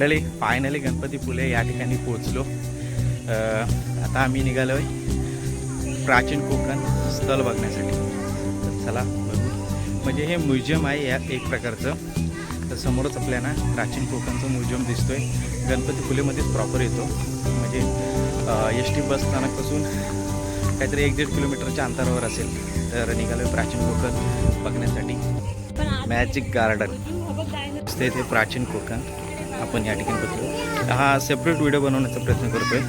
मंडळी फायनली गणपती फुले या ठिकाणी पोचलो आता आम्ही निघालो आहे प्राचीन कोकण स्थळ बघण्यासाठी. तर चला बघू. म्हणजे हे म्युझियम आहे या एक प्रकारचं. तर समोरच आपल्याला प्राचीन कोकणचं म्युझियम दिसतोय. गणपती फुलेमध्येच प्रॉपर येतो. म्हणजे एस टी बस स्थानकपासून काहीतरी एक दीड किलोमीटरच्या अंतरावर असेल. तर निघालो प्राचीन कोकण बघण्यासाठी. मॅजिक गार्डन ते प्राचीन कोकण. आपण या ठिकाणी बघतो हा सेपरेट व्हिडिओ बनवण्याचा प्रयत्न करतोय.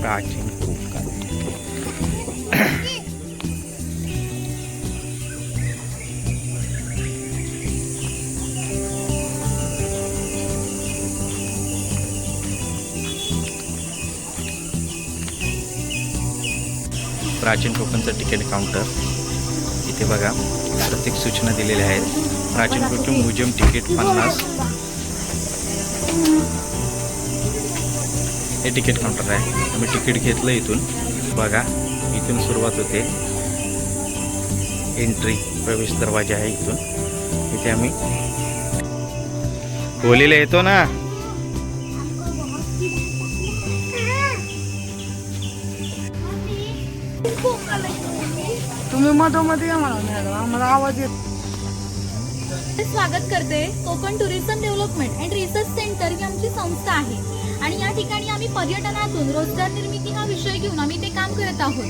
प्राचीन कोकण प्राचीन कोकणचं तिकीट काउंटर इथे बघा प्रत्येक सूचना दिलेल्या आहेत. प्राचीन कुटुंब म्युझियम तिकीट पन्नास. हे तिकीट काउंटर आहे. आम्ही तिकीट घेतलं इथून. बघा इथून सुरुवात होते. एंट्री प्रवेश दरवाजा आहे इथून. इथे आम्ही होलीला येतो ना. तुम्ही मधोमध्ये या मला मॅडम आम्हाला आवाज येत स्वागत करते. Konkan tourism development and research centre ही आमची संस्था आहे. आणि या ठिकाणी आम्ही पर्यटनातून रोजगार निर्मिती हा विषय घेऊन आम्ही ते काम करत आहोत.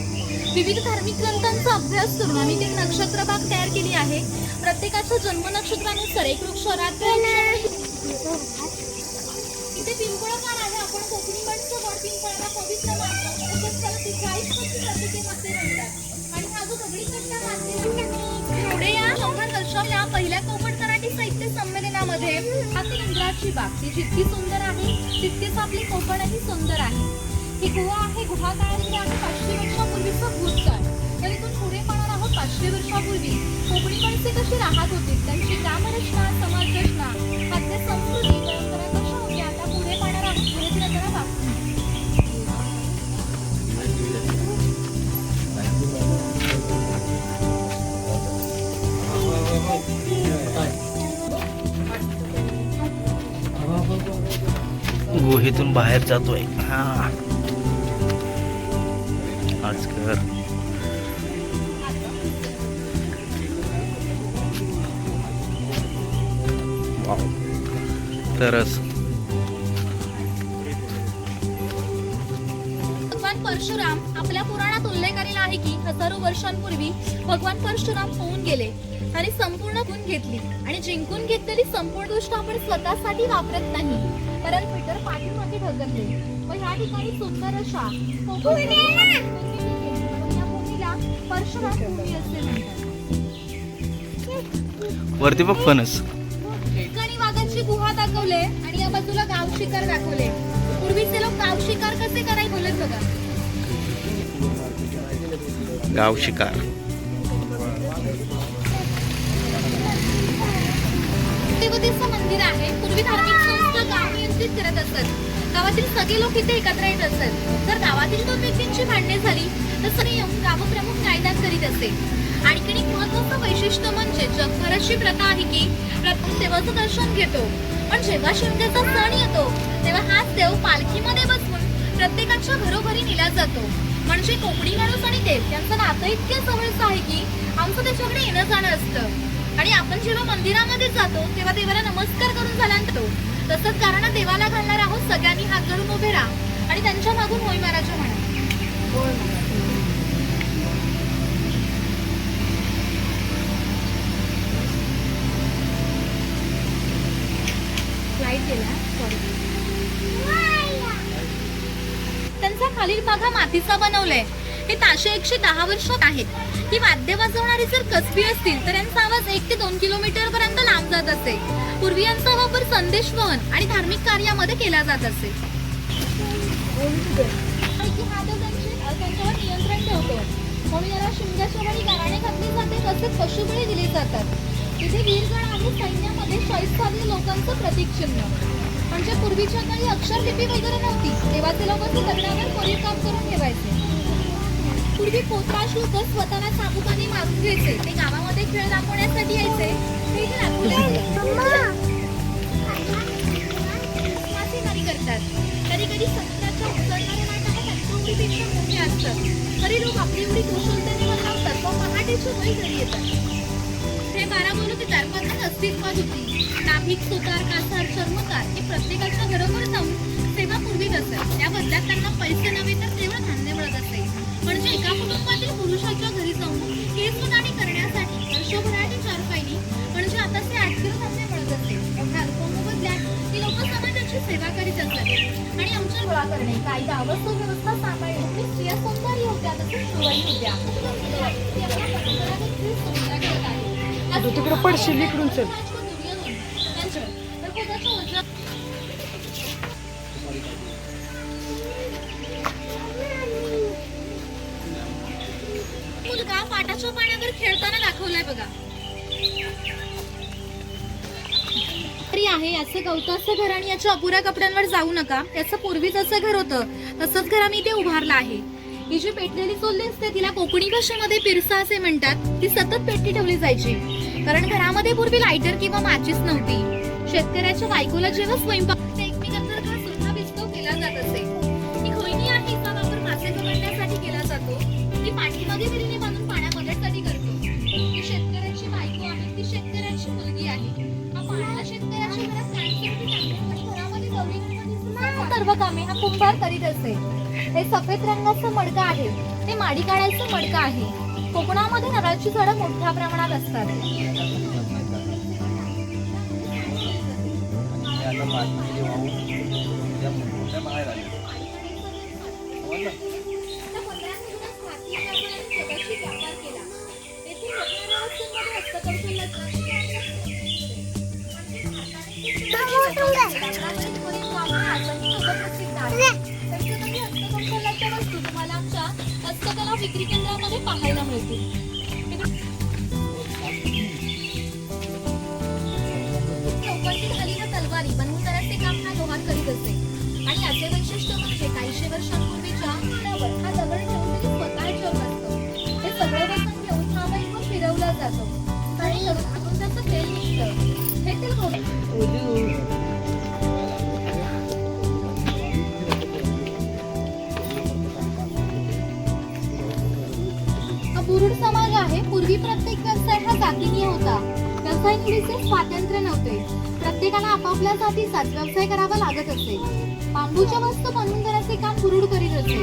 विविध धार्मिक ग्रंथांचा अभ्यास करून आम्ही ते नक्षत्र बाग तयार केली आहे. प्रत्येकाच्या जन्म नक्षत्रानुसार एक वृक्ष रात्र इथे पिंपळकार आहे. आपण कोकणी पिंपळाला पवित्र मानतो तसेच त्याला पुढे या शंभर वर्षाच्या पहिल्या कोकण मराठी साहित्य संमेलनामध्ये आपली इंद्राची बाग. ती जितकी सुंदर आहे तितकीच आपली कोकणही सुंदर आहे. ही गुहा आहे गुहा काळातली आहे पाचशे वर्षापूर्वीचं भूतकाळ तर इथून पुढे पाहणार आहोत पाचशे वर्षापूर्वी. कोकणी माणसे कशी राहत होती? त्यांची ग्रामरचना समाजरचना खाद्य संस्कृती गुहेतून बाहेर जातोय. हा. आजकर वाव. तरच. भगवान परशुराम आपल्या पुराणात उल्लेख आलेला आहे की हजारो वर्षांपूर्वी भगवान परशुराम होऊन गेले. आणि संपूर्ण गुण घेतली. आणि जिंकून घेतलेली संपूर्ण गोष्ट आपण स्वतःसाठी वापरत नाही. परंतु पीटर पाठीमागे ढकलले. व ह्या ठिकाणी सुंदर अशा कोकण या भूमीला परशुराम भूमी असे म्हणतात वरती बघ फणस. ठिकाणी वाघाची गुहा दाखवले आणि या बाजूला गाव शिकार दाखवले. पूर्वीचे लोक गाव शिकार कसे कराय बोलत बघा. गाव शिकार. देवतेचं मंदिर आहे. पूर्वी धार्मिक संस्था गाव नियंत्रित करत असत. गावातील सगळे लोक इथे एकत्र येत असत. जर गावातील दोन व्यक्तींची भांडणे झाली तर सगळे येऊन गावप्रमुख कायदा करीत असे आणखी एक महत्वाचं वैशिष्ट्य म्हणजे जगभराची प्रथा आहे की प्रथम देवाचं दर्शन घेतो. पण जेव्हा शिमग्याचा सण येतो तेव्हा हाच देव पालखीमध्ये बसून प्रत्येकाच्या घरोघरी नेला जातो. म्हणजे कोकणी माणूस आणि देव यांचं नातं इतकं जवळचं आहे की आमचं त्याच्याकडे येणं जाणं असतं. आणि आपण जेव्हा मंदिरामध्ये जातो तेव्हा देवाला नमस्कार करून झाल्यानंतर तसंच कारण देवाला घालणार आहोत सगळ्यांनी हात धरून उभे राहा. आणि त्यांच्या मागून होय महाराज म्हणा. फ्लाईट सॉरी त्यांचा खालील भाग हा मातीचा बनवलाय. हे ताशे एकशे दहा वर्षात आहेत. ही वाद्य वाजवणारी जर कसबी असतील तर यांचा आवाज एक ते दोन किलोमीटर पर्यंत लांब जात असे. पूर्वी यांचा वापर संदेश वहन आणि धार्मिक कार्यामध्ये केला जात असे. त्यांच्यावर नियंत्रण ठेवतो. म्हणून याला शिमग्याच्या गाराणे घातली जाते तसेच पशुबळी दिले जातात. तिथे वीरगण आणि सैन्यामध्ये शैस्तानी लोकांचं प्रतीक चिन्ह. म्हणजे पूर्वीच्या काळी अक्षरलिपी वगैरे नव्हती. तेव्हा ते लोक ते दगडावर कोरीव काम करून पूर्वी पोत्राश लोक स्वतःला चाबुकाने मारून घ्यायचे. ते गावामध्ये खेळ दाखवण्यासाठी यायचे. ते मासेमारी करतात. कधी कधी समुद्राच्या उचलणाऱ्या लाटा उडीपेक्षा मोठ्या असतात. तरी लोक आपली उडी कुशलतेने बनवतात व पहाटेची वय घरी येतात. हे बारा गोलकीदार पद्धत अस्तित्वात होती. नाभिक सुतार कासार चर्मकार हे प्रत्येकाच्या घरोघर जाऊन सेवा पूर्वीत असत त्या बदल्यात त्यांना पैसे नव्हे तर केवळ धान्य मिळत असे म्हणजे एका कुटुंबातील पुरुषाच्या घरी जाऊन केस सुधारणी करण्यासाठी वर्षभराची चार पायली म्हणजे आता ते आठ किलो धान्य मिळत असे एवढ्या अल्प मोबदल्यात ती लोक समाजाची सेवा करीत असत आणि आमच्या गोळा करणे कायदा व सुव्यवस्था सांभाळणे ही स्त्रिया सौंदर्य होत्या तसेच शिवाई होत्या परंपरागत स्त्री करत आहे तिकडे पडशील, इकडून चल. पाटाच्या पाण्यावर खेळताना दाखवलाय बघा. आहे याचं गवताचं घर आणि याच्या अपुऱ्या कपड्यांवर जाऊ नका. याचं पूर्वी जसं घर होतं. तसंच घर आम्ही इथे उभारलं आहे. ही जी पेटलेली चोल्ली असते तिला कोकणी भाषेमध्ये पिरसा असे म्हणतात ती सतत पेटली ठेवली जायची. कारण घरामध्ये पूर्वी लायटर किंवा माचीस नव्हती. शेतकऱ्याच्या बायकोला जेव्हा स्वयंपाक ते सुद्धा बिस्तव केला जात असे. ही खोयनी आहे वापर मासे पकडण्यासाठी केला जातो. ती पाठीमागे विहिरीने बांधून पाण्यामध्ये कधी करतो? ती शेतकऱ्याची बायको आहे ती शेतकऱ्याची मुलगी आहे. हा पाण्याला शेतकऱ्याच्या घरात घरामध्ये सर्व कामे हा कुंभार करीत असे. हे सफेद रंगाचं मडकं आहे. ते माडी काढायचं मडकं आहे. कोकणामध्ये नारळाची झाडं मोठ्या प्रमाणात असतात. हस्तकला विक्री केंद्रामध्ये पाहायला व्यवसाय होता. व्यवसाय निवडीचे स्वातंत्र्य नव्हते. प्रत्येकाला आपापल्या जातीचाच व्यवसाय करावा लागत असे. बांबूच्या वस्तू बनवून देण्याचे काम कुरुड करीत असे.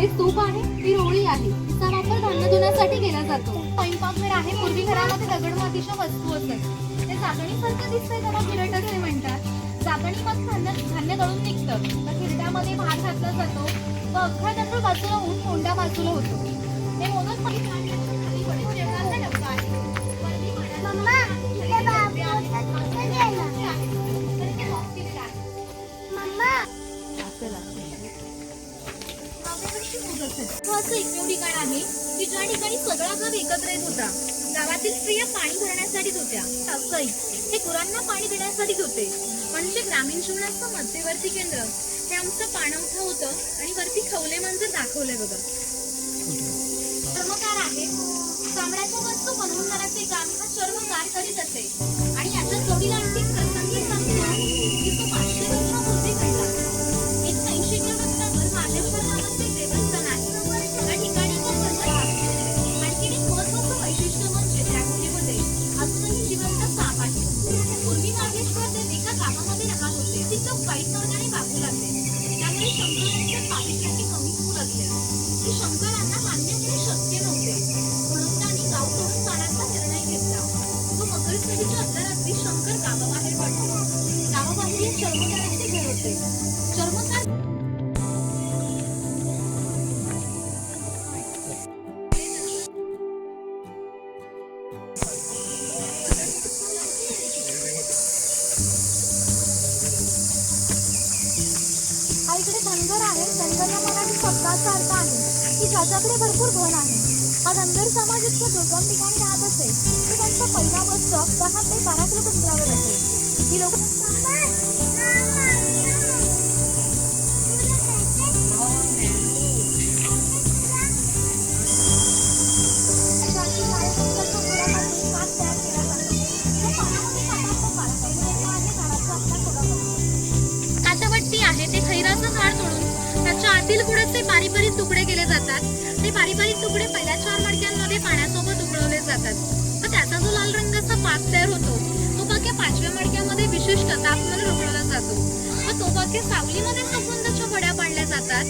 हे स्तूप आहे ही रोळी आहे तिचा वापर धान्य धुण्यासाठी केला जातो. स्वयंपाकघर आहे पूर्वी घरामध्ये दगड मातीच्या वस्तू असत. ते चाकणीसारखं दिसतंय त्याला किरट असे म्हणतात. चाकणी मग धान्य धान्य दळून निघतं. तर किरड्यामध्ये भात घातला जातो. व अख्खा तांदूळ बाजूला होऊन कोंडा बाजूला होतो. हे मोदक असं एकमेव ठिकाण आहे की ज्या ठिकाणी सगळा गाव एकत्र येत होता. गावातील स्त्रिया पाणी भरण्यासाठीच होत्या सासई हे गुरांना पाणी देण्यासाठीच होते म्हणजे ग्रामीण जीवनाचं मध्यवर्ती केंद्र हे आमचं पाणवठं होतं आणि वरती खवले मंजर दाखवलंय बघा. चर्मकार आहे चामड्याच्या वस्तू बनवणाऱ्याचे काम हा चर्मकार करीत असे. आणि याच्या की शंकरांना मान्य होणे शक्य नव्हते. म्हणून त्यांनी गाव सोडून जाण्याचा निर्णय घेतला. तो व मकरसंधीच्या अर्धरात्री शंकर गावाबाहेर पडले. गावाबाहेर एक चर्मकाराचे घर होते. चर्मकार हा इकडे धनगर आहे. धनगर या अर्थ आहे. की ज्याच्याकडे भरपूर धन आहे. हा धनगर समाज इतक्या दुर्गम ठिकाणी राहत असे की त्यांचा पहिला बस स्टॉप दहा ते बारा किलोमीटरवर असेल. ही लोक पारंपरिक तुकडे केले जातात. ते पारिवारिक तुकडे पहिल्या चार मडक्यांमध्ये पाण्यासोबत उकळवले जातात. व त्याचा जो लाल रंगाचा पाक तयार होतो तो बाकी पाचव्या मडक्यामध्ये विशिष्ट तापमान उकळवला जातो. मग तो बाकी सावलीमध्ये सफुंदाच्या वड्या पाडल्या जातात.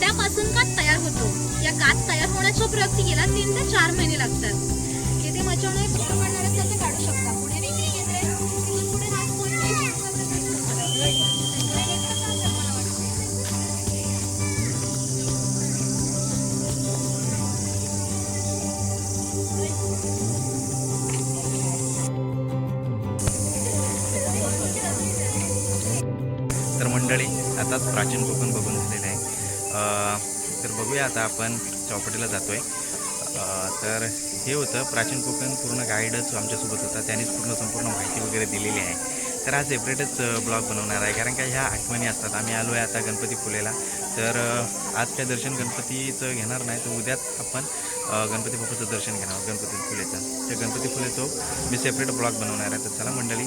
त्यापासून कात तयार होतो. या कात तयार होण्याच्या प्रक्रियेला तीन ते चार महिने लागतात. येथे मचावणे मंडळी प्राचीन कोकण बघून झालेलं आहे. तर बघूया आता आपण चौपाटीला जातो आहे तर हे होतं प्राचीन कोकण पूर्ण गाईडच आमच्यासोबत होता त्यांनीच पूर्ण संपूर्ण माहिती वगैरे दिलेली आहे. तर हा सेपरेटच ब्लॉग बनवणार आहे. कारण का ह्या आठवणी असतात. आम्ही आलो आहे आता गणपती फुलेला. तर आज काय दर्शन गणपतीचं घेणार नाही तर उद्याच आपण गणपती बाप्पाचं दर्शन घेणार गणपती फुलेचं. तर गणपती फुलेचं मी सेपरेट ब्लॉग बनवणार आहे. तर चला मंडळी.